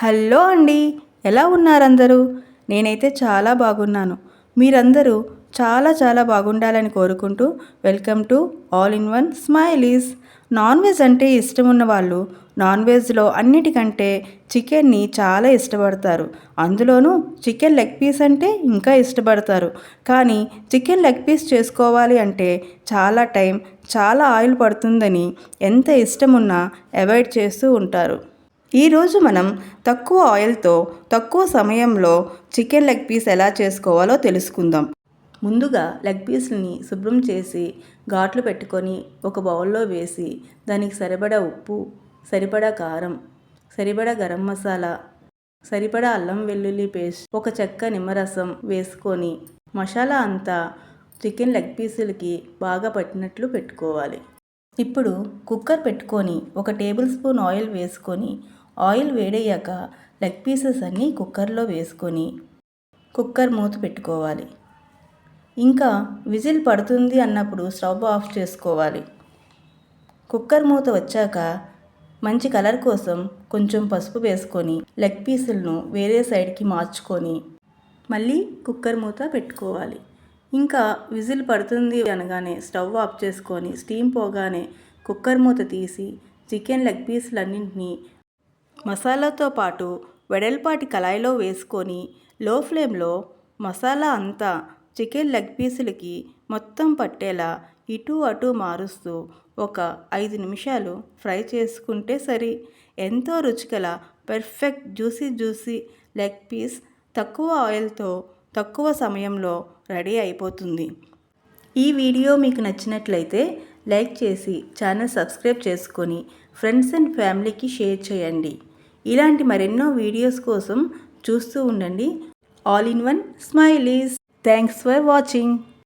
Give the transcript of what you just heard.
Hello అండి ఎలా ఉన్నారందరూ? నేనైతే చాలా బాగున్నాను. మీరందరూ చాలా చాలా బాగుండాలని కోరుకుంటూ welcome to all in one smileys. Non veg అంటే ఇష్టం ఉన్న వాళ్ళు నాన్ వెజ్లో అన్నిటికంటే చికెన్ని చాలా ఇష్టపడతారు. అందులోనూ చికెన్ లెగ్ పీస్ అంటే ఇంకా ఇష్టపడతారు. కానీ చికెన్ లెగ్ పీస్ చేసుకోవాలి అంటే చాలా టైం చాలా ఆయిల్ పడుతుందని ఎంత ఇష్టం ఉన్నా అవాయిడ్ చేస్తూ ఉంటారు. ఈరోజు మనం తక్కువ ఆయిల్తో తక్కువ సమయంలో చికెన్ లెగ్ పీస్ ఎలా చేసుకోవాలో తెలుసుకుందాం. ముందుగా లెగ్ పీస్ని శుభ్రం చేసి ఘాట్లు పెట్టుకొని ఒక బౌల్లో వేసి దానికి సరిపడా ఉప్పు సరిపడా కారం సరిపడా గరం మసాలా సరిపడా అల్లం వెల్లుల్లి పేస్ట్ ఒక చెక్క నిమ్మరసం వేసుకొని మసాలా అంతా చికెన్ లెగ్ పీసులకి బాగా పట్టినట్లు పెట్టుకోవాలి. ఇప్పుడు కుక్కర్ పెట్టుకొని ఒక టేబుల్ స్పూన్ ఆయిల్ వేసుకొని ఆయిల్ వేడయ్యాక లెగ్ పీసెస్ అన్నీ కుక్కర్లో వేసుకొని కుక్కర్ మూత పెట్టుకోవాలి. ఇంకా విజిల్ పడుతుంది అన్నప్పుడు స్టవ్ ఆఫ్ చేసుకోవాలి. కుక్కర్ మూత వచ్చాక మంచి కలర్ కోసం కొంచెం పసుపు వేసుకొని లెగ్ పీసులను వేరే సైడ్కి మార్చుకొని మళ్ళీ కుక్కర్ మూత పెట్టుకోవాలి. ఇంకా విజిల్ పడుతుంది అనగానే స్టవ్ ఆఫ్ చేసుకొని స్టీమ్ పోగానే కుక్కర్ మూత తీసి చికెన్ లెగ్ పీసులన్నింటినీ మసాలాతో పాటు వెడల్పాటి కళాయిలో వేసుకొని లో ఫ్లేమ్లో మసాలా అంతా చికెన్ లెగ్ పీసులకి మొత్తం పట్టేలా ఇటు అటు మారుస్తూ ఒక ఐదు నిమిషాలు ఫ్రై చేసుకుంటే సరి. ఎంతో రుచిగల perfect juicy juicy leg piece తక్కువ ఆయిల్తో తక్కువ సమయంలో రెడీ అయిపోతుంది. ఈ వీడియో మీకు నచ్చినట్లయితే లైక్ చేసి ఛానల్ సబ్స్క్రైబ్ చేసుకొని ఫ్రెండ్స్ అండ్ ఫ్యామిలీకి షేర్ చేయండి. ఇలాంటి మరెన్నో వీడియోస్ కోసం చూస్తూ ఉండండి. All in one smileys thanks for watching